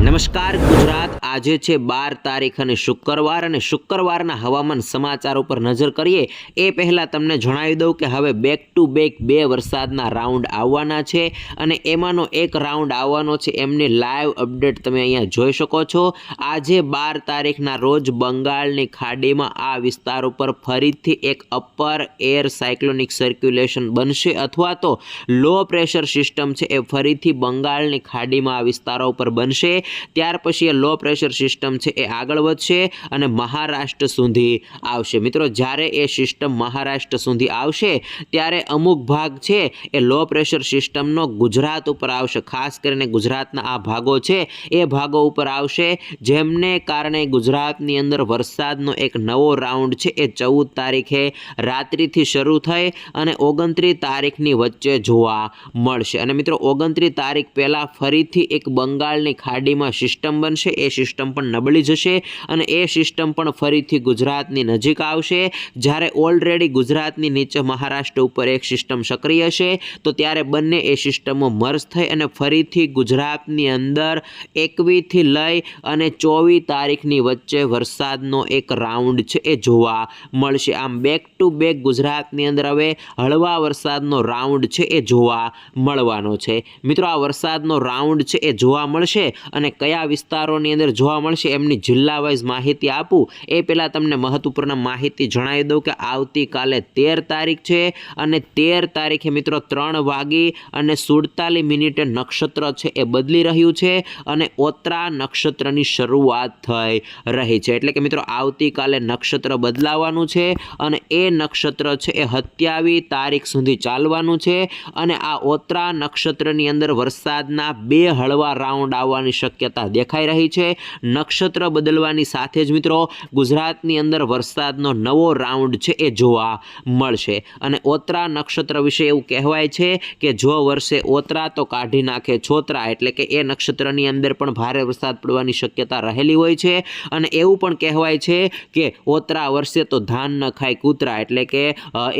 નમસ્કાર, ગુજરાત. આજે છે બાર તારીખ અને શુક્રવાર અને શુક્રવારના હવામાન સમાચાર ઉપર નજર કરીએ. એ પહેલાં તમને જણાવી દઉં કે હવે બેક ટુ બેક બે વરસાદના રાઉન્ડ આવવાના છે અને એમાંનો એક રાઉન્ડ આવવાનો છે. એમની લાઈવ અપડેટ તમે અહીંયા જોઈ શકો છો. આજે બાર તારીખના રોજ બંગાળની ખાડીમાં આ વિસ્તાર ઉપર ફરીથી એક અપર એર સાયક્લોનિક સર્ક્યુલેશન બનશે અથવા તો લો પ્રેશર સિસ્ટમ છે એ ફરીથી બંગાળની ખાડીમાં આ વિસ્તારો ઉપર બનશે. ત્યાર પછી એ લો પ્રેશર સિસ્ટમ છે એ આગળ વધશે અને મહારાષ્ટ્ર સુધી આવશે. મિત્રો, જ્યારે એ સિસ્ટમ મહારાષ્ટ્ર સુધી આવશે, ત્યારે અમુક ભાગ છે એ લો પ્રેશર સિસ્ટમનો ગુજરાત ઉપર આવશે. ખાસ કરીને ગુજરાતના આ ભાગો છે, એ ભાગો ઉપર આવશે, જેમને કારણે ગુજરાતની અંદર વરસાદનો એક નવો રાઉન્ડ છે. એ ચૌદ તારીખે રાત્રિથી શરૂ થઈ અને ઓગણત્રીસ તારીખની વચ્ચે જોવા મળશે. અને મિત્રો, ઓગણત્રીસ તારીખ પહેલાં ફરીથી એક બંગાળની ખાડીમાં સિસ્ટમ બનશે, એ સિસ્ટમ પણ નબળી જશે અને એ સિસ્ટમ પણ ફરીથી ગુજરાતની નજીક આવશે. જ્યારે ઓલરેડી ગુજરાતની નીચે મહારાષ્ટ્ર ઉપર એક સિસ્ટમ સક્રિય છે તો ત્યારે બંને એ સિસ્ટમો મર્જ થઈ અને ફરીથી ગુજરાતની અંદર એકવીથી લઈ અને ચોવીસ તારીખની વચ્ચે વરસાદનો એક રાઉન્ડ છે, એ જોવા મળશે. આમ બેક ટુ બેક ગુજરાતની અંદર હવે હળવા વરસાદનો રાઉન્ડ છે, એ જોવા મળવાનો છે. મિત્રો, આ વરસાદનો રાઉન્ડ છે, એ જોવા મળશે અને કયા વિસ્તારોની અંદર જોવા મળશે એમની જિલ્લા વાઇઝ માહિતી આપું. એ પહેલાં તમને મહત્વપૂર્ણ માહિતી જણાવી દઉં કે આવતીકાલે તેર તારીખ છે અને તેર તારીખે મિત્રો ત્રણ વાગી અને સુડતાલીસ મિનિટે નક્ષત્ર છે એ બદલી રહ્યું છે અને ઓત્રા નક્ષત્રની શરૂઆત થઈ રહી છે. એટલે કે મિત્રો આવતીકાલે નક્ષત્ર બદલાવાનું છે અને એ નક્ષત્ર છે એ હત્યાવી તારીખ સુધી ચાલવાનું છે અને આ ઓત્રા નક્ષત્રની અંદર વરસાદના બે હળવા રાઉન્ડ આવવાની શક્યતા દેખાઈ રહી છે. નક્ષત્ર બદલવાની સાથે જ મિત્રો, ગુજરાતની અંદર વરસાદનો નવો રાઉન્ડ છે એ જોવા મળશે. અને ઓતરા નક્ષત્ર વિશે એવું કહેવાય છે કે જો વર્ષે ઓતરા તો કાઢી નાખે છોતરા, એટલે કે એ નક્ષત્રની અંદર પણ ભારે વરસાદ પડવાની શક્યતા રહેલી હોય છે. અને એવું પણ કહેવાય છે કે ઓતરા વર્ષે તો ધાન ન ખાય કૂતરા, એટલે કે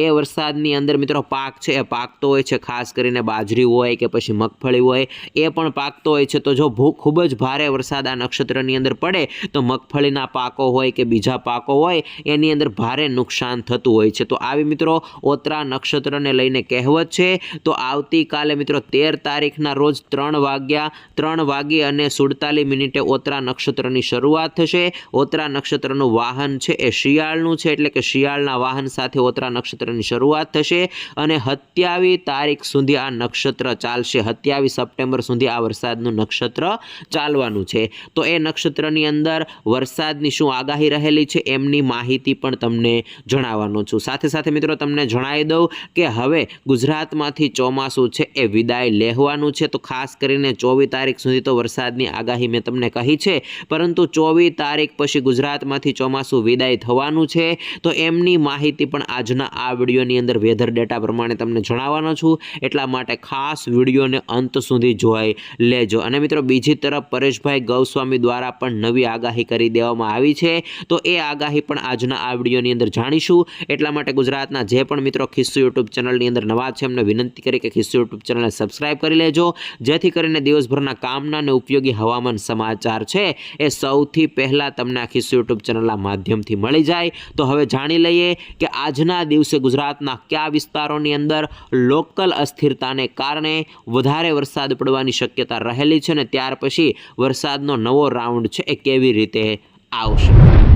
એ વરસાદની અંદર મિત્રો પાક છે એ પાકતો હોય છે, ખાસ કરીને બાજરી હોય કે પછી મગફળી હોય, એ પણ પાકતો હોય છે. તો જો ભૂખ ખૂબ જ ભારે વરસાદ આ નક્ષત્રની અંદર પડે તો મગફળીના પાકો હોય કે બીજા પાકો હોય, એની અંદર ભારે નુકસાન થતું હોય છે. તો આવી મિત્રો, ઓત્રા નક્ષત્રને લઈને કહેવત છે, તો આવતીકાલે મિત્રો તેર તારીખના રોજ ત્રણ વાગ્યા, ત્રણ વાગ્યે અને સુડતાલીસ મિનિટે ઓતરા નક્ષત્રની શરૂઆત થશે. ઓતરા નક્ષત્રનું વાહન છે એ શિયાળનું છે, એટલે કે શિયાળના વાહન સાથે ઓતરા નક્ષત્રની શરૂઆત થશે અને હત્યાવી તારીખ સુધી આ નક્ષત્ર ચાલશે. સત્યાવીસ સપ્ટેમ્બર સુધી આ વરસાદનું નક્ષત્ર ચાલવાનું છે. તો એ નક્ષત્રની અંદર વરસાદની શું આગાહી રહેલી છે એમની માહિતી પણ તમને જણાવવાનો છું. સાથે સાથે મિત્રો તમને જણાવી દઉં કે હવે ગુજરાતમાંથી ચોમાસું છે એ વિદાય લેવાનું છે. તો ખાસ કરીને ચોવીસ તારીખ સુધી તો વરસાદની આગાહી મેં તમને કહી છે. પરંતુ ચોવીસ તારીખ પછી ગુજરાતમાંથી ચોમાસું વિદાય થવાનું છે. તો એમની માહિતી પણ આજના આ વિડીયોની અંદર વેધર ડેટા પ્રમાણે તમને જણાવવાનો છું. એટલા માટે ખાસ વિડીયોને અંત સુધી જોઈ લેજો. અને મિત્રો બીજી તરફ પરેશભાઈ ગૌસ્વામી દ્વારા પણ નવી આગાહી કરી દેવામાં આવી છે. તો એ આગાહી પણ આજના આ વિડીયોની અંદર જાણીશું. એટલા માટે ગુજરાતના જે પણ મિત્રો ખિસ્સુ યુટ્યુબ ચેનલની અંદર નવા છે, એમને વિનંતી કરી કે ખિસ્સુ યુટ્યુબ ચેનલને સબસ્ક્રાઈબ કરી લેજો. જેથી કરીને દિવસભરના કામના અને ઉપયોગી હવામાન સમાચાર છે, એ સૌથી પહેલાં તમને આ ખિસ્સુ યુટ્યુબ ચેનલના માધ્યમથી મળી જાય. તો હવે જાણી લઈએ કે આજના દિવસે ગુજરાતના કયા વિસ્તારોની અંદર લોકલ અસ્થિરતાને કારણે વધારે વરસાદ પડવાની શક્યતા રહેલી છે ને ત્યાર પછી વરસાદનો નવો રાઉન્ડ છે એ કેવી રીતે આવશે?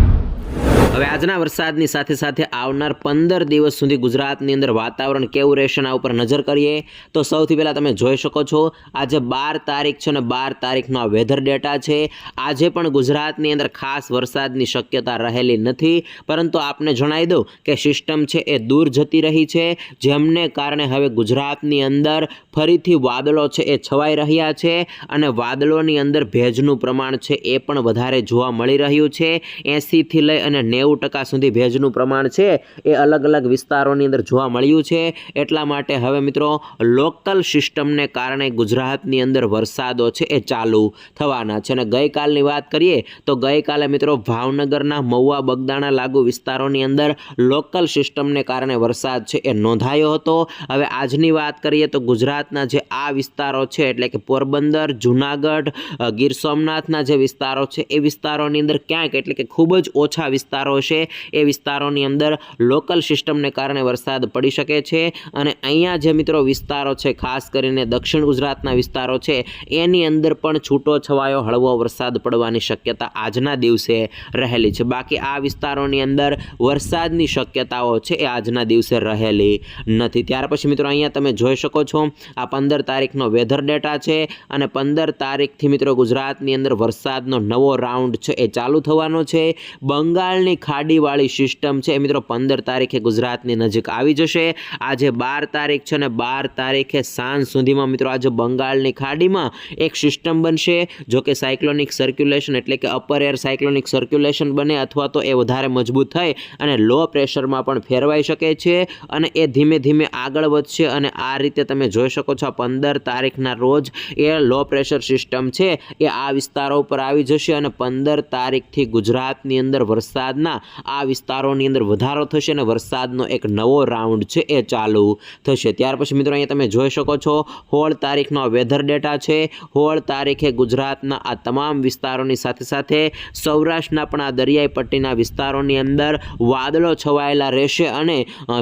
હવે આજના વરસાદની સાથે સાથે આવનાર પંદર દિવસ સુધી ગુજરાતની અંદર વાતાવરણ કેવું રહેશે એના ઉપર નજર કરીએ તો સૌથી પહેલાં તમે જોઈ શકો છો, આજે બાર તારીખ છે ને બાર તારીખનો આ વેધર ડેટા છે. આજે પણ ગુજરાતની અંદર ખાસ વરસાદની શક્યતા રહેલી નથી, પરંતુ આપને જણાવી દઉં કે સિસ્ટમ છે એ દૂર જતી રહી છે, જેમને કારણે હવે ગુજરાતની અંદર ફરીથી વાદળો છે એ છવાઈ રહ્યા છે અને વાદળોની અંદર ભેજનું પ્રમાણ છે એ પણ વધારે જોવા મળી રહ્યું છે. એંસીથી લઈ અને નેવું નેવું ટકા સુધી ભેજનું પ્રમાણ છે. એ અલગ અલગ વિસ્તારોની અંદર જોવા મળ્યું છે. એટલા માટે હવે મિત્રો, લોકલ સિસ્ટમને કારણે ગુજરાતની અંદર વરસાદો છે એ ચાલુ થવાના છે. અને ગઈકાલની વાત કરીએ તો ગઈકાલે મિત્રો, ભાવનગરના મહુવા બગદાણા લાગુ વિસ્તારોની અંદર લોકલ સિસ્ટમને કારણે વરસાદ છે એ નોંધાયો હતો. હવે આજની વાત કરીએ તો ગુજરાતના જે આ વિસ્તારો છે, એટલે કે પોરબંદર, જુનાગઢ ગીર સોમનાથના જે વિસ્તારો છે, એ વિસ્તારોની અંદર ક્યાંક એટલે કે ખૂબ જ ઓછા વિસ્તારો છે, એ વિસ્તારોની અંદર લોકલ સિસ્ટમને કારણે વરસાદ પડી શકે છે. અને અહીંયા જે મિત્રો વિસ્તારો છે, ખાસ કરીને દક્ષિણ ગુજરાતના વિસ્તારો છે, એની અંદર પણ છૂટો છવાયો હળવો વરસાદ પડવાની શક્યતા આજના દિવસે રહેલી છે. બાકી આ વિસ્તારોની અંદર વરસાદની શક્યતાઓ છે, એ આજના દિવસે રહેલી નથી. ત્યાર પછી મિત્રો અહીંયા તમે જોઈ શકો છો, આ પંદર તારીખનો વેધર ડેટા છે અને પંદર તારીખથી મિત્રો ગુજરાતની અંદર વરસાદનો નવો રાઉન્ડ છે, એ ચાલુ થવાનો છે. બંગાળની ખાડીવાળી સિસ્ટમ છે. મિત્રો પંદર તારીખે ગુજરાતની નજીક આવી જશે. આજે બાર તારીખ છે અને બાર તારીખે સાંજ સુધીમાં મિત્રો આજે બંગાળની ખાડીમાં એક સિસ્ટમ બનશે. જો કે સાયક્લોનિક સર્ક્યુલેશન એટલે કે અપર એર સાયક્લોનિક સર્ક્યુલેશન બને અથવા તો એ વધારે મજબૂત થાય અને લો પ્રેશરમાં પણ ફેરવાઈ શકે છે અને એ ધીમે ધીમે આગળ વધશે અને આ રીતે તમે જોઈ શકો છો પંદર તારીખના રોજ એ લો પ્રેશર સિસ્ટમ છે. એ આ વિસ્તારો ઉપર આવી જશે અને પંદર તારીખથી ગુજરાતની અંદર વરસાદના આ વિસ્તારોની અંદર વધારો થશે અને વરસાદનો એક નવો રાઉન્ડ છે એ ચાલુ થશે. ત્યાર પછી મિત્રો અહીંયા તમે જોઈ શકો છો, હોળ તારીખનો વેધર ડેટા છે. હોળ તારીખે ગુજરાતના આ તમામ વિસ્તારોની સાથે સાથે સૌરાષ્ટ્રના પણ આ દરિયાઈ પટ્ટીના વિસ્તારોની અંદર વાદળો છવાયેલા રહેશે અને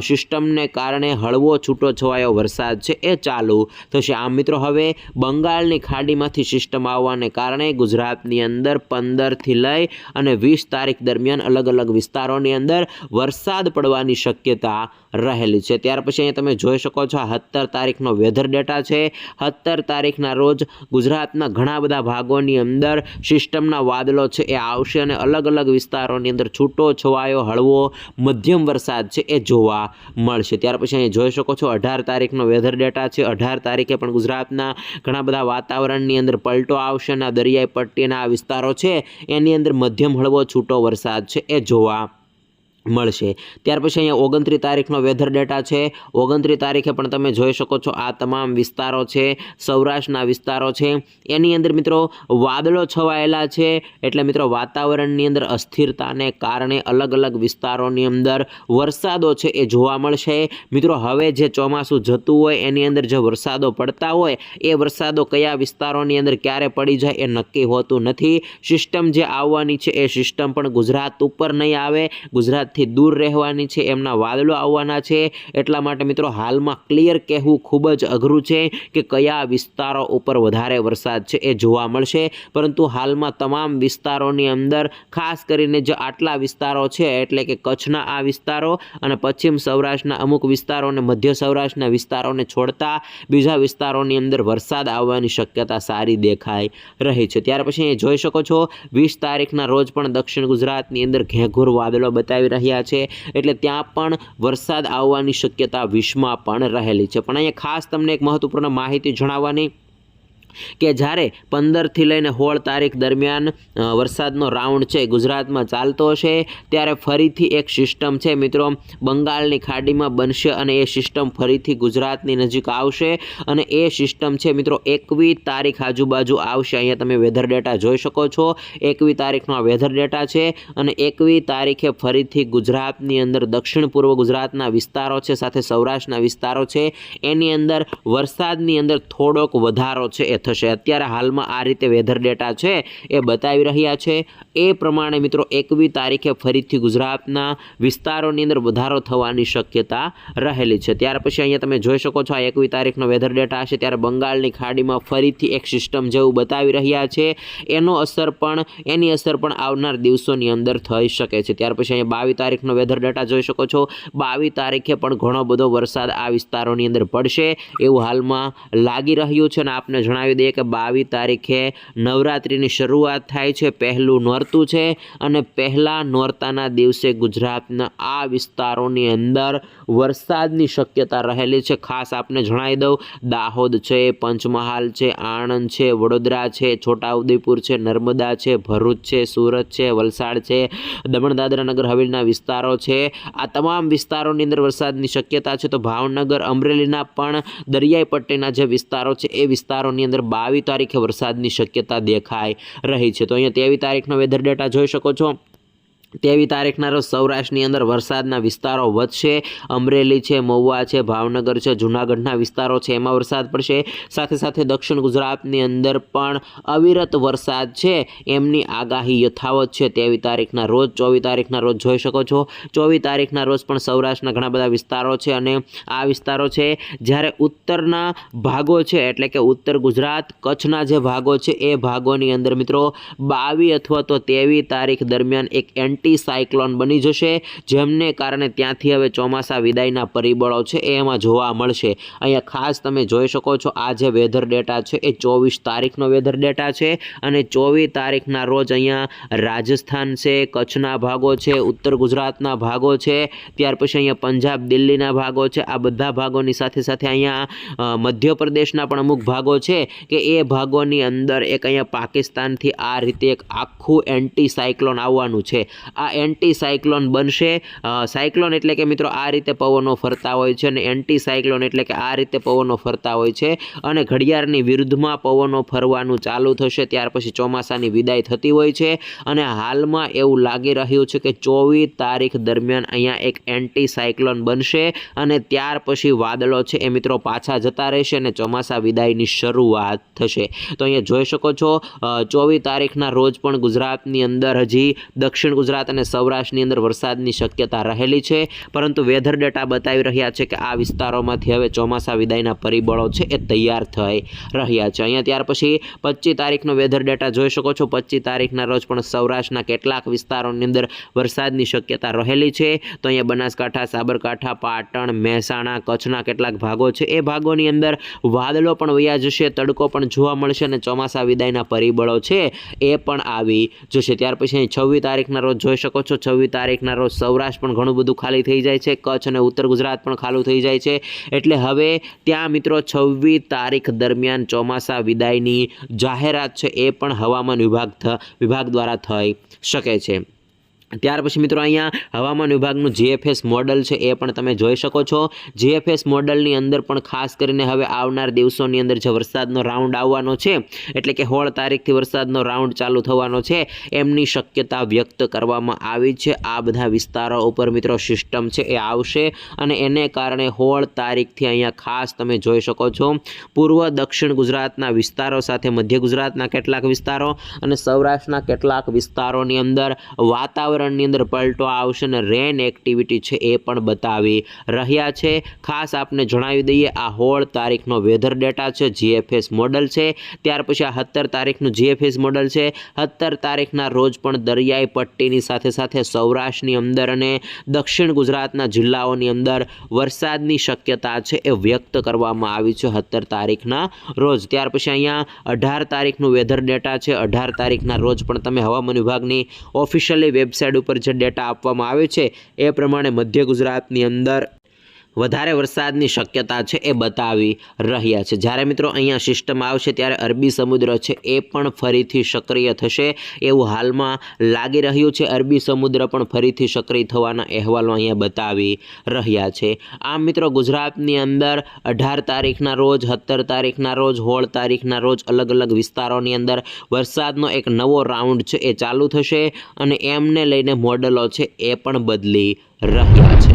સિસ્ટમને કારણે હળવો છૂટો છવાયો વરસાદ છે એ ચાલુ થશે. આમ મિત્રો હવે બંગાળની ખાડીમાંથી સિસ્ટમ આવવાને કારણે ગુજરાતની અંદર પંદરથી લઈ અને વીસ તારીખ દરમિયાન અલગ અલગ વિસ્તારોની અંદર વરસાદ પડવાની શક્યતા રહેલી છે. ત્યાર પછી અહીંયા તમે જોઈ શકો છો સત્તર તારીખનો વેધર ડેટા છે. સત્તર તારીખના રોજ ગુજરાતના ઘણા બધા ભાગોની અંદર સિસ્ટમના વાદળો છે, એ આવશે અને અલગ અલગ વિસ્તારોની અંદર છૂટો છવાયો હળવો મધ્યમ વરસાદ છે, એ જોવા મળશે. ત્યાર પછી અહીં જોઈ શકો છો અઢાર તારીખનો વેધર ડેટા છે. અઢાર તારીખે પણ ગુજરાતના ઘણા બધા વાતાવરણની અંદર પલટો આવશે અને દરિયાઈ પટ્ટીના વિસ્તારો છે, એની અંદર મધ્યમ હળવો છૂટો વરસાદ છે, એ જોવા મળશે. ત્યાર પછી અહીંયા ઓગણત્રીસ તારીખનો વેધર ડેટા છે. ઓગણત્રીસ તારીખે પણ તમે જોઈ શકો છો આ તમામ વિસ્તારો છે, સૌરાષ્ટ્રના વિસ્તારો છે. એની અંદર મિત્રો વાદળો છવાયેલા છે, એટલે મિત્રો વાતાવરણની અંદર અસ્થિરતાને કારણે અલગ અલગ વિસ્તારોની અંદર વરસાદો છે એ જોવા મળશે. મિત્રો હવે જે ચોમાસું જતું હોય, એની અંદર જે વરસાદો પડતા હોય, એ વરસાદો કયા વિસ્તારોની અંદર ક્યારે પડી જાય એ નક્કી હોતું નથી. સિસ્ટમ જે આવવાની છે એ સિસ્ટમ પણ ગુજરાત ઉપર નહીં આવે. ગુજરાતથી દૂર રહેવાની છે, એમના વાદળો આવવાના છે. એટલા માટે મિત્રો હાલમાં ક્લિયર કહેવું ખૂબ જ અઘરું છે કે કયા વિસ્તારો ઉપર વધારે વરસાદ છે એ જોવા મળશે. પરંતુ હાલમાં તમામ વિસ્તારોની અંદર, ખાસ કરીને જે આટલા વિસ્તારો છે, એટલે કે કચ્છના આ વિસ્તારો અને પશ્ચિમ સૌરાષ્ટ્રના અમુક વિસ્તારો અને મધ્ય સૌરાષ્ટ્રના વિસ્તારોને છોડતા, બીજા વિસ્તારોની અંદર વરસાદ આવવાની શક્યતા સારી દેખાઈ રહી છે. ત્યાર પછી જોઈ શકો છો, વીસ તારીખના રોજ પણ દક્ષિણ ગુજરાતની અંદર ઘેઘોર વાદળો બતાવી રહ્યા છે. એટલે ત્યાં પણ વરસાદ આવવાની શક્યતા વિશ્વમાં પણ રહેલી છે. પણ અહીંયા ખાસ તમને એક મહત્વપૂર્ણ માહિતી જણાવવાની કે જ્યારે પંદરથી લઈને સોળ તારીખ દરમિયાન વરસાદનો રાઉન્ડ છે, ગુજરાતમાં ચાલતો છે ત્યારે ફરીથી એક સિસ્ટમ છે મિત્રો. બંગાળની ખાડીમાં બનશે અને એ સિસ્ટમ ફરીથી ગુજરાતની નજીક આવશે. અને એ સિસ્ટમ છે મિત્રો, એકવીસ તારીખ આજુબાજુ આવશે. અહીંયા તમે વેધર ડેટા જોઈ શકો છો. એકવી તારીખનો આ વેધર ડેટા છે અને એકવી તારીખે ફરીથી ગુજરાતની અંદર દક્ષિણ પૂર્વ ગુજરાતના વિસ્તારો છે, સાથે સૌરાષ્ટ્રના વિસ્તારો છે. એની અંદર વરસાદની અંદર થોડોક વધારો છે, એ થશે. અત્યારે હાલમાં આ રીતે વેધર ડેટા છે એ બતાવી રહ્યા છે. એ પ્રમાણે મિત્રો એકવી તારીખે ફરીથી ગુજરાતના વિસ્તારોની અંદર વધારો થવાની શક્યતા રહેલી છે. ત્યાર પછી અહીંયા તમે જોઈ શકો છો આ એકવી તારીખનો વેધર ડેટા હશે. ત્યારે બંગાળની ખાડીમાં ફરીથી એક સિસ્ટમ જેવું બતાવી રહ્યા છે. એનો અસર પણ, એની અસર પણ આવનાર દિવસોની અંદર થઈ શકે છે. ત્યાર પછી અહીંયા બાવીસ તારીખનો વેધર ડેટા જોઈ શકો છો. બાવીસ તારીખે પણ ઘણો બધો વરસાદ આ વિસ્તારોની અંદર પડશે એવું હાલમાં લાગી રહ્યું છે અને આપને જણાવી દઈએ કે બાવીસ તારીખે નવરાત્રિની શરૂઆત થાય છે, પહેલું નોરતું છે અને પહેલાં નોરતાના દિવસે ગુજરાતના આ વિસ્તારોની અંદર વરસાદની શક્યતા રહેલી છે. ખાસ આપને જણાવી દઉં, દાહોદ છે, પંચમહાલ છે, આણંદ છે, વડોદરા છે, છોટાઉદેપુર છે, નર્મદા છે, ભરૂચ છે, સુરત છે, વલસાડ છે દમણ દાદરા નગર હવેલીના વિસ્તારો છે. આ તમામ વિસ્તારોની અંદર વરસાદની શક્યતા છે. તો ભાવનગર, અમરેલીના પણ દરિયાઈ પટ્ટીના જે વિસ્તારો છે, એ વિસ્તારોની અંદર બાવીસ તારીખે વરસાદની શક્યતા દેખાઈ રહી છે. તો અહીંયા તેવી તારીખનો વેધર ડેટા જોઈ શકો છો. તેવી તારીખના રોજ સૌરાષ્ટ્રની અંદર વરસાદના વિસ્તારો વધશે. અમરેલી છે, મહુવા છે, ભાવનગર છે, જૂનાગઢના વિસ્તારો છે, એમાં વરસાદ પડશે. સાથે સાથે દક્ષિણ ગુજરાતની અંદર પણ અવિરત વરસાદ છે. એમની આગાહી યથાવત છે. તેવી તારીખના રોજ, ચોવીસ તારીખના રોજ જોઈ શકો છો. ચોવીસ તારીખના રોજ પણ સૌરાષ્ટ્રના ઘણા બધા વિસ્તારો છે અને આ વિસ્તારો છે જ્યારે ઉત્તરના ભાગો છે, એટલે કે ઉત્તર ગુજરાત, કચ્છના જે ભાગો છે, એ ભાગોની અંદર મિત્રો બાવીસ અથવા તો તેવી તારીખ દરમિયાન એક એન્ટી સાયક્લોન બની જશે, જેમને કારણે ત્યાંથી હવે ચોમાસા વિદાયના પરિબળો છે એ એમાં જોવા મળશે. અહીંયા ખાસ તમે જોઈ શકો છો, આ જે વેધર ડેટા છે એ ચોવીસ તારીખનો વેધર ડેટા છે અને ચોવીસ તારીખના રોજ અહીંયા રાજસ્થાન છે, કચ્છના ભાગો છે, ઉત્તર ગુજરાતના ભાગો છે, ત્યાર પછી અહીંયા પંજાબ, દિલ્હીના ભાગો છે, આ બધા ભાગોની સાથે સાથે અહીંયા મધ્યપ્રદેશના પણ અમુક ભાગો છે કે એ ભાગોની અંદર એક અહીંયા પાકિસ્તાનથી આ રીતે એક આખું એન્ટી સાયક્લોન આવવાનું છે. આ એન્ટી સાયક્લોન બનશે સાયક્લોન એટલે કે મિત્રો આ રીતે પવનો ફરતા હોય છે અને એન્ટી સાયક્લોન એટલે કે આ રીતે પવનો ફરતા હોય છે અને ઘડિયાળની વિરુદ્ધમાં પવનો ફરવાનું ચાલુ થશે. ત્યાર પછી ચોમાસાની વિદાય થતી હોય છે અને હાલમાં એવું લાગી રહ્યું છે કે ચોવીસ તારીખ દરમિયાન અહીંયા એક એન્ટી સાયક્લોન બનશે અને ત્યાર પછી વાદળો છે એ મિત્રો પાછા જતા રહેશે અને ચોમાસા વિદાયની શરૂઆત થશે. તો અહીંયા જોઈ શકો છો ચોવીસ તારીખના રોજ પણ ગુજરાતની અંદર હજી દક્ષિણ ગુજરાત અને સૌરાષ્ટ્રની અંદર વરસાદની શક્યતા રહેલી છે. પરંતુ વેધર ડેટા બતાવી રહ્યા છે કે આ વિસ્તારોમાંથી હવે ચોમાસા વિદાયના પરિબળો છે એ તૈયાર થઈ રહ્યા છે. અહીંયા ત્યાર પછી પચીસ તારીખનો વેધર ડેટા જોઈ શકો છો. પચીસ તારીખના રોજ પણ સૌરાષ્ટ્રના કેટલાક વિસ્તારોની અંદર વરસાદની શક્યતા રહેલી છે. તો અહીંયા બનાસકાંઠા, સાબરકાંઠા, પાટણ, મહેસાણા, કચ્છના કેટલાક ભાગો છે. એ ભાગોની અંદર વાદળો પણ વયા જશે, તડકો પણ જોવા મળશે અને ચોમાસા વિદાયના પરિબળો છે એ પણ આવી જશે. ત્યાર પછી અહીં છવ્વીસ તારીખના રોજ જોઈ શકો છો, છવ્વીસ તારીખના રોજ સૌરાષ્ટ્ર પણ ઘણું બધું ખાલી થઈ જાય છે, કચ્છ અને ઉત્તર ગુજરાત પણ ખાલું થઈ જાય છે. એટલે હવે ત્યાં મિત્રો છવ્વીસ તારીખ દરમિયાન ચોમાસા વિદાયની જાહેરાત છે, એ પણ હવામાન વિભાગ વિભાગ દ્વારા થઈ શકે છે. ત્યાર પછી મિત્રો અહીંયા હવામાન વિભાગનું જીએફએસ મોડલ છે, એ પણ તમે જોઈ શકો છો. જીએફએસ મોડલની અંદર પણ ખાસ કરીને હવે આવનાર દિવસોની અંદર જે વરસાદનો રાઉન્ડ આવવાનો છે, એટલે કે સોળ તારીખથી વરસાદનો રાઉન્ડ ચાલુ થવાનો છે, એમની શક્યતા વ્યક્ત કરવામાં આવી છે. આ બધા વિસ્તારો ઉપર મિત્રો સિસ્ટમ છે, એ આવશે અને એને કારણે સોળ તારીખથી અહીંયા ખાસ તમે જોઈ શકો છો. પૂર્વ, દક્ષિણ ગુજરાતના વિસ્તારો સાથે મધ્ય ગુજરાતના કેટલાક વિસ્તારો અને સૌરાષ્ટ્રના કેટલાક વિસ્તારોની અંદર વાતાવરણની અંદર પલટો આવશે અને રેન એક્ટિવિટી છે એ પણ બતાવી રહ્યા છે. ખાસ આપને જણાવી દઈએ, આ સોળ તારીખનો વેધર ડેટા છે જીએફએસ મોડલ છે. ત્યાર પછી આ સત્તર તારીખનું જીએફએસ મોડલ છે. સત્તર તારીખના રોજ પણ દરિયાઈ પટ્ટીની સાથે સાથે સૌરાષ્ટ્રની અંદર અને દક્ષિણ ગુજરાતના જિલ્લાઓની અંદર વરસાદની શક્યતા છે એ વ્યક્ત કરવામાં આવી છે સત્તર તારીખના રોજ. ત્યાર પછી અહીંયા અઢાર તારીખનું વેધર ડેટા છે. અઢાર તારીખના રોજ પણ તમે હવામાન વિભાગની ઓફિશિયલી વેબસાઇટ ઉપર જે ડેટા આપવામાં આવે છે એ પ્રમાણે મધ્ય ગુજરાતની અંદર વધારે વરસાદની શક્યતા છે એ બતાવી રહ્યા છે. જ્યારે મિત્રો અહીંયા સિસ્ટમ આવશે ત્યારે અરબી સમુદ્ર છે એ પણ ફરીથી સક્રિય થશે એવું હાલમાં લાગી રહ્યું છે. અરબી સમુદ્ર પણ ફરીથી સક્રિય થવાના અહેવાલો અહીંયા બતાવી રહ્યા છે. આમ મિત્રો ગુજરાતની અંદર અઢાર તારીખના રોજ, સત્તર તારીખના રોજ, સોળ તારીખના રોજ અલગ અલગ વિસ્તારોની અંદર વરસાદનો એક નવો રાઉન્ડ છે એ ચાલુ થશે અને એમને લઈને મોડલો છે એ પણ બદલી રહ્યા છે.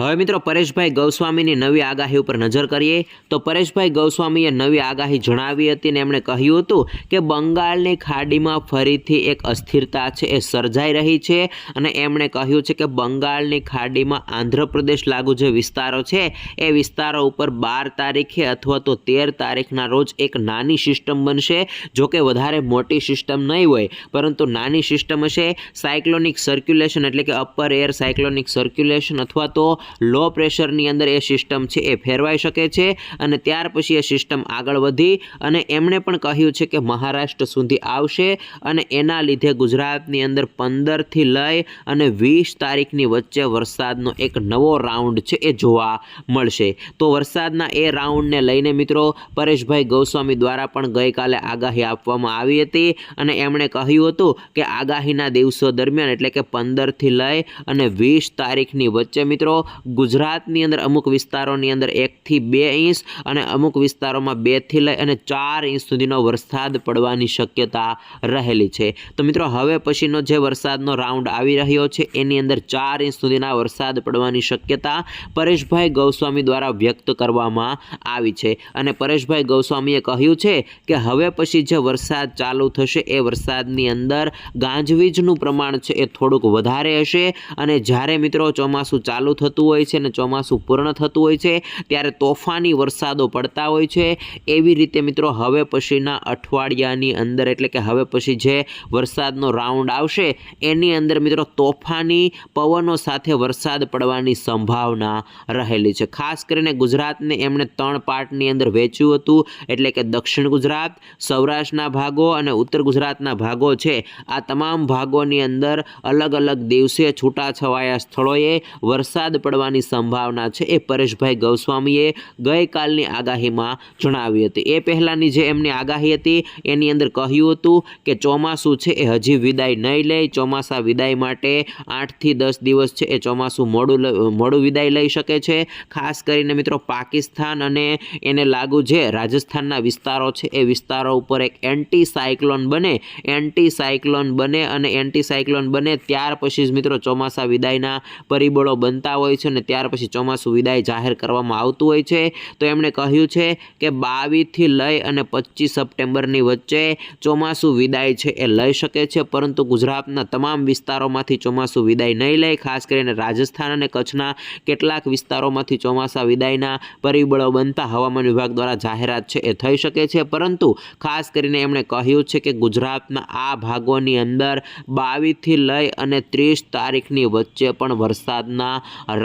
હવે મિત્રો પરેશભાઈ ગૌસ્વામીની નવી આગાહી ઉપર નજર કરીએ તો પરેશભાઈ ગૌસ્વામીએ નવી આગાહી જણાવી હતી અને એમણે કહ્યું હતું કે બંગાળની ખાડીમાં ફરીથી એક અસ્થિરતા છે, એ સર્જાઈ રહી છે અને એમણે કહ્યું છે કે બંગાળની ખાડીમાં આંધ્રપ્રદેશ લાગુ જે વિસ્તારો છે, એ વિસ્તારો ઉપર બાર તારીખે અથવા તો તેર તારીખના રોજ એક નાની સિસ્ટમ બનશે, જો કે વધારે મોટી સિસ્ટમ નહીં હોય, પરંતુ નાની સિસ્ટમ હશે, સાયક્લોનિક સર્ક્યુલેશન એટલે કે અપર એર સાયક્લોનિક સર્ક્યુલેશન અથવા તો લો પ્રેશરની અંદર એ સિસ્ટમ છે, એ ફેરવાઈ શકે છે અને ત્યાર પછી એ સિસ્ટમ આગળ વધી અને એમણે પણ કહ્યું છે કે મહારાષ્ટ્ર સુધી આવશે અને એના લીધે ગુજરાતની અંદર પંદરથી લઈ અને વીસ તારીખની વચ્ચે વરસાદનો એક નવો રાઉન્ડ છે, એ જોવા મળશે. તો વરસાદના એ રાઉન્ડને લઈને મિત્રો પરેશભાઈ ગૌસ્વામી દ્વારા પણ ગઈકાલે આગાહી આપવામાં આવી હતી અને એમણે કહ્યું હતું કે આગાહીના દિવસો દરમિયાન એટલે કે પંદરથી લઈ અને વીસ તારીખની વચ્ચે મિત્રો ગુજરાતની અંદર અમુક વિસ્તારોની અંદર એકથી બે ઇંચ અને અમુક વિસ્તારોમાં બેથી લઈ અને ચાર ઇંચ સુધીનો વરસાદ પડવાની શક્યતા રહેલી છે. તો મિત્રો, હવે પછીનો જે વરસાદનો રાઉન્ડ આવી રહ્યો છે, એની અંદર ચાર ઇંચ સુધીના વરસાદ પડવાની શક્યતા પરેશભાઈ ગૌસ્વામી દ્વારા વ્યક્ત કરવામાં આવી છે. અને પરેશભાઈ ગૌસ્વામીએ કહ્યું છે કે, હવે પછી જે વરસાદ ચાલુ થશે, એ વરસાદની અંદર ગાંજવીજનું પ્રમાણ છે એ થોડુંક વધારે હશે અને જ્યારે મિત્રો ચોમાસું ચાલુ થતું હોય છે અને ચોમાસું પૂર્ણ થતું હોય છે, ત્યારે તોફાની વરસાદો પડતા હોય છે. એવી રીતે મિત્રો, હવે પછીના અઠવાડિયાની અંદર, એટલે કે હવે પછી જે વરસાદનો રાઉન્ડ આવશે, એની અંદર મિત્રો, તોફાની પવનો સાથે વરસાદ પડવાની સંભાવના રહેલી છે. ખાસ કરીને ગુજરાતને એમણે ત્રણ પાર્ટની અંદર વહેંચ્યું હતું, એટલે કે દક્ષિણ ગુજરાત, સૌરાષ્ટ્રના ભાગો અને ઉત્તર ગુજરાતના ભાગો છે. આ તમામ ભાગોની અંદર અલગ અલગ દિવસે છૂટાછવાયા સ્થળોએ વરસાદ પડવાની સંભાવના છે એ પરેશભાઈ ગૌસ્વામીએ ગઈકાલની આગાહીમાં જણાવી હતી. એ પહેલાંની જે એમની આગાહી હતી, એની અંદર કહ્યું હતું કે ચોમાસું છે એ હજી વિદાય નહીં લે, ચોમાસા વિદાય માટે આઠથી દસ દિવસ છે એ ચોમાસું મોડું મોડું વિદાય લઈ શકે છે. ખાસ કરીને મિત્રો પાકિસ્તાન અને એને લાગુ જે રાજસ્થાનના વિસ્તારો છે એ વિસ્તારો ઉપર એક એન્ટી સાયક્લોન બને એન્ટી સાયક્લોન બને અને એન્ટી સાયક્લોન બને ત્યાર પછી જ મિત્રો ચોમાસા વિદાયના પરિબળો બનતા હોય છે અને ત્યાર પછી ચોમાસું વિદાય જાહેર કરવામાં આવતું હોય છે. તો એમણે કહ્યું છે કે બાવીસથી લઈ અને પચીસ સપ્ટેમ્બરની વચ્ચે ચોમાસું વિદાય છે એ લઈ શકે છે. પરંતુ ગુજરાતના તમામ વિસ્તારોમાંથી ચોમાસું વિદાય નહીં લે. ખાસ કરીને રાજસ્થાન અને કચ્છના કેટલાક વિસ્તારોમાંથી ચોમાસા વિદાયના પરિબળો બનતા હવામાન વિભાગ દ્વારા જાહેરાત છે એ થઈ શકે છે. પરંતુ ખાસ કરીને એમણે કહ્યું છે કે ગુજરાતના આ ભાગોની અંદર બાવીસથી લઈ અને ત્રીસ તારીખની વચ્ચે પણ વરસાદના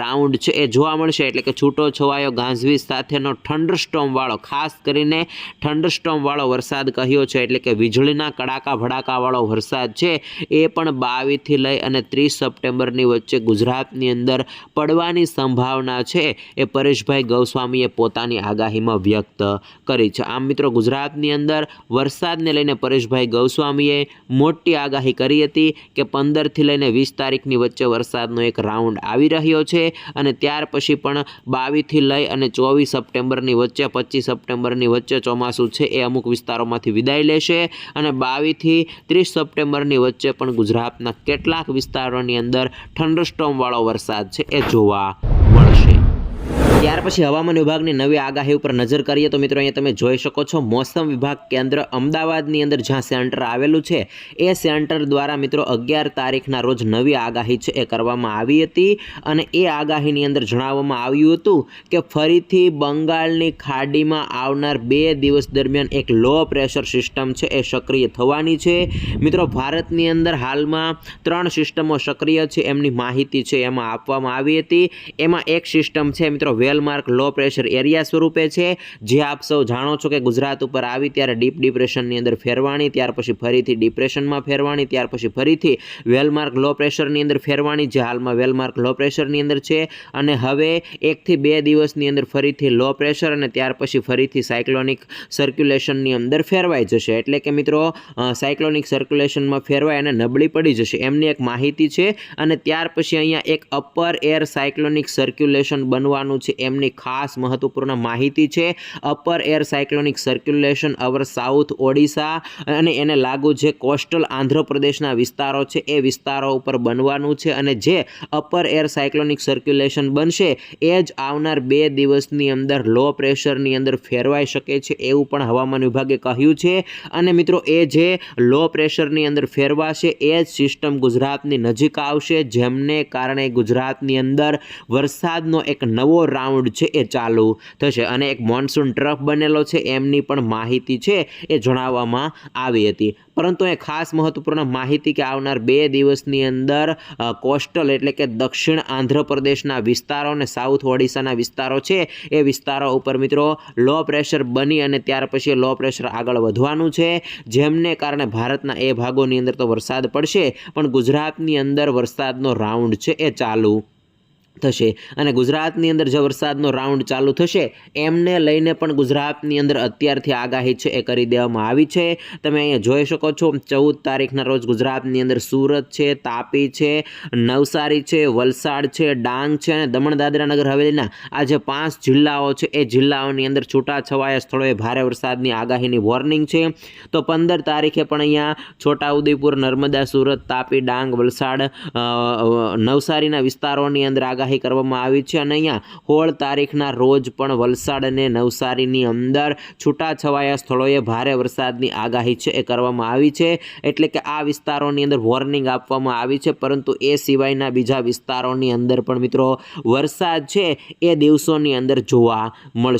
રાઉન્ડ છે. એ જોવા મળશે એટલે કે છૂટો છવાયો ગાંજવીજ સાથેનો ઠંડરસ્ટોમવાળો ખાસ કરીને ઠંડરસ્ટોમવાળો વરસાદ કહ્યો છે એટલે કે વીજળીના કડાકા ભડાકાવાળો વરસાદ છે. એ પણ બાવીસથી લઈ અને ત્રીસ સપ્ટેમ્બરની વચ્ચે ગુજરાતની અંદર પડવાની સંભાવના છે. એ પરેશભાઈ ગૌસ્વામીએ પોતાની આગાહીમાં વ્યક્ત કરી છે. આમ મિત્રો, ગુજરાતની અંદર વરસાદને લઈને પરેશભાઈ ગૌસ્વામીએ મોટી આગાહી કરી હતી કે પંદરથી લઈને વીસ તારીખની વચ્ચે વરસાદનો એક રાઉન્ડ આવી રહ્યો છે. અને ત્યાર પછી પણ બાવીસથી લઈ અને ચોવીસ સપ્ટેમ્બરની વચ્ચે, પચીસ સપ્ટેમ્બરની વચ્ચે ચોમાસું છે એ અમુક વિસ્તારોમાંથી વિદાય લેશે. અને બાવીસથી ત્રીસ સપ્ટેમ્બરની વચ્ચે પણ ગુજરાતના કેટલાક વિસ્તારોની અંદર થંડરસ્ટોમવાળો વરસાદ છે એ જોવા મળશે ત્યાર પછી હવામાન વિભાગની નવી આગાહી ઉપર નજર કરીએ તો મિત્રો અહીંયા તમે જોઈ શકો છો, મોસમ વિભાગ કેન્દ્ર અમદાવાદની અંદર જ્યાં સેન્ટર આવેલું છે, એ સેન્ટર દ્વારા મિત્રો અગિયાર તારીખના રોજ નવી આગાહી છે એ કરવામાં આવી હતી અને એ આગાહીની અંદર જણાવવામાં આવ્યું હતું કે ફરીથી બંગાળની ખાડીમાં આવનાર બે દિવસ દરમિયાન એક લો પ્રેશર સિસ્ટમ છે એ સક્રિય થવાની છે. મિત્રો ભારતની અંદર હાલમાં ત્રણ સિસ્ટમો સક્રિય છે, એમની માહિતી છે એમાં આપવામાં આવી હતી. એમાં એક સિસ્ટમ છે, મિત્રો વેલમાર્ક લો પ્રેશર એરિયા સ્વરૂપે છે. જે આપ સૌ જાણો છો કે ગુજરાત ઉપર આવી ત્યારે ડીપ ડિપ્રેશનની અંદર ફેરવાણી, ત્યાર પછી ફરીથી ડિપ્રેશનમાં ફેરવાણી, ત્યાર પછી ફરીથી વેલમાર્ક લો પ્રેશરની અંદર ફેરવાણી, જે હાલમાં વેલમાર્ક લો પ્રેશરની અંદર છે. અને હવે એકથી બે દિવસની અંદર ફરીથી લો પ્રેશર અને ત્યાર પછી ફરીથી સાયક્લોનિક સર્ક્યુલેશનની અંદર ફેરવાઈ જશે. એટલે કે મિત્રો સાયક્લોનિક સર્ક્યુલેશનમાં ફેરવાય અને નબળી પડી જશે. એમની એક માહિતી છે. અને ત્યાર પછી અહીંયા એક અપર એર સાયક્લોનિક સર્ક્યુલેશન બનવાનું છે. એમની ખાસ મહત્વપૂર્ણ માહિતી છે. Upper air cyclonic circulation over south Odisha અને એને લાગુ જે કોસ્ટલ આંધ્રપ્રદેશના વિસ્તારો છે એ વિસ્તારો ઉપર બનવાનું છે અને જે અપર એર સાયક્લોનિક સર્ક્યુલેશન બનશે એ જ આવનાર બે દિવસની અંદર લો પ્રેશરની અંદર ફેરવાઈ શકે છે એવું પણ હવામાન વિભાગે કહ્યું છે. અને મિત્રો એ જે લો પ્રેશરની અંદર ફેરવાશે એ જ સિસ્ટમ ગુજરાતની નજીક આવશે જેમને કારણે ગુજરાતની અંદર વરસાદનો એક નવો રાઉન્ડ રાઉન્ડ છે એ ચાલુ થશે અને એક મોન્સૂન ટ્રફ બનેલો છે, એમની પણ માહિતી છે એ જણાવવામાં આવી હતી. પરંતુ એ ખાસ મહત્વપૂર્ણ માહિતી કે આવનાર બે દિવસની અંદર કોસ્ટલ એટલે કે દક્ષિણ આંધ્રપ્રદેશના વિસ્તારો અને સાઉથ ઓડિશાના વિસ્તારો છે, એ વિસ્તારો ઉપર મિત્રો લો પ્રેશર બની અને ત્યાર પછી લો પ્રેશર આગળ વધવાનું છે. જેમને કારણે ભારતના એ ભાગોની અંદર તો વરસાદ પડશે, પણ ગુજરાતની અંદર વરસાદનો રાઉન્ડ છે એ ચાલુ. થશે. અને ગુજરાતની અંદર જે વરસાદનો રાઉન્ડ ચાલુ થશે, એમને લઈને પણ ગુજરાતની અંદર અત્યારથી આગાહી છે એ કરી દેવામાં આવી છે. તમે અહીંયા જોઈ શકો છો, ચૌદ તારીખના રોજ ગુજરાતની અંદર સુરત છે, તાપી છે, નવસારી છે, વલસાડ છે, ડાંગ છે અને દમણ દાદરા નગર હવેલીના આ જે પાંચ જિલ્લાઓ છે. એ જિલ્લાઓની અંદર છૂટાછવાયા સ્થળોએ ભારે વરસાદની આગાહીની વોર્નિંગ છે. તો પંદર તારીખે પણ અહીંયા છોટાઉદેપુર, નર્મદા, સુરત, તાપી, ડાંગ, વલસાડ નવસારીના વિસ્તારોની અંદર આગાહી કરવામાં આવી છે અને અહીંયા સોળ તારીખના રોજ પણ વલસાડ અને નવસારીની અંદર છૂટાછવાયા સ્થળોએ ભારે વરસાદની આગાહી છે એ કરવામાં આવી છે. એટલે કે આ વિસ્તારોની અંદર વોર્નિંગ આપવામાં આવી છે. પરંતુ એ સિવાયના બીજા વિસ્તારોની અંદર પણ મિત્રો વરસાદ છે એ દિવસોની અંદર જોવા મળશે.